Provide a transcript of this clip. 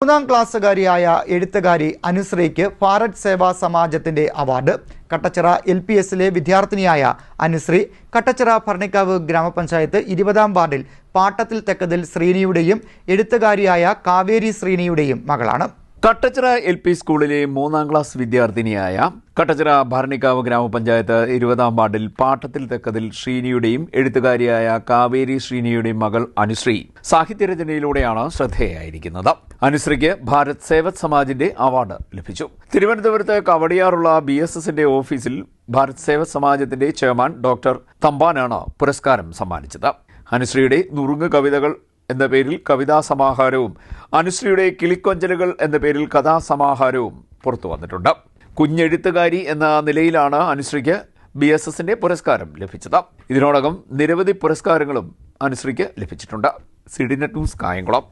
മൂന്നാം ക്ലാസ്സുകാരിയായ എഴുത്തുകാരി അനുശ്രീക്ക് ഭാരത് സേവാ സമാജത്തിന്റെ അവാർഡ്. കട്ടച്ചിറ എൽ പി എസിലെ വിദ്യാർത്ഥിനിയായ അനുശ്രീ കട്ടച്ചിറ ഭരണിക്കാവ് ഗ്രാമപഞ്ചായത്ത് ഇരുപതാം വാർഡിൽ പാട്ടത്തിൽ തെക്കതിൽ ശ്രീനിയുടെയും എഴുത്തുകാരിയായ കാവേരി ശ്രീനിയുടെയും മകളാണ്. കട്ടച്ചിറ എൽ പി സ്കൂളിലെ മൂന്നാം ക്ലാസ് വിദ്യാർത്ഥിനിയായ കട്ടച്ചിറ ഭരണിക്കാവ് ഗ്രാമപഞ്ചായത്ത് ഇരുപതാം വാർഡിൽ പാട്ടത്തിൽ തെക്കതിൽ ശ്രീനിയുടെയും എഴുത്തുകാരിയായ കാവേരി ശ്രീനിയുടെയും മകൾ അനുശ്രീ സാഹിത്യരചനയിലൂടെയാണ് ശ്രദ്ധേയായിരിക്കുന്നത്. അനുശ്രീക്ക് ഭാരത് സേവത് സമാജിന്റെ അവാർഡ് ലഭിച്ചു. തിരുവനന്തപുരത്ത് കവടിയാറുള്ള ബി എസ് എസിന്റെ ഓഫീസിൽ ഭാരത് സേവത് സമാജത്തിന്റെ ചെയർമാൻ ഡോക്ടർ തമ്പാനാണ് പുരസ്കാരം സമ്മാനിച്ചത്. അനുശ്രീയുടെ നുറുങ്ങ് കവിതകൾ എന്ന പേരിൽ കവിതാ സമാഹാരവും അനുശ്രീയുടെ കിളിക്കൊഞ്ചലുകൾ എന്ന പേരിൽ കഥാസമാഹാരവും പുറത്തു വന്നിട്ടുണ്ട്. കുഞ്ഞെഴുത്തുകാരി എന്ന നിലയിലാണ് അനുശ്രീക്ക് ബി എസ് എസിന്റെ പുരസ്കാരം ലഭിച്ചത്. ഇതിനോടകം നിരവധി പുരസ്കാരങ്ങളും അനുശ്രീക്ക് ലഭിച്ചിട്ടുണ്ട്. CDNet news Kayamkulam.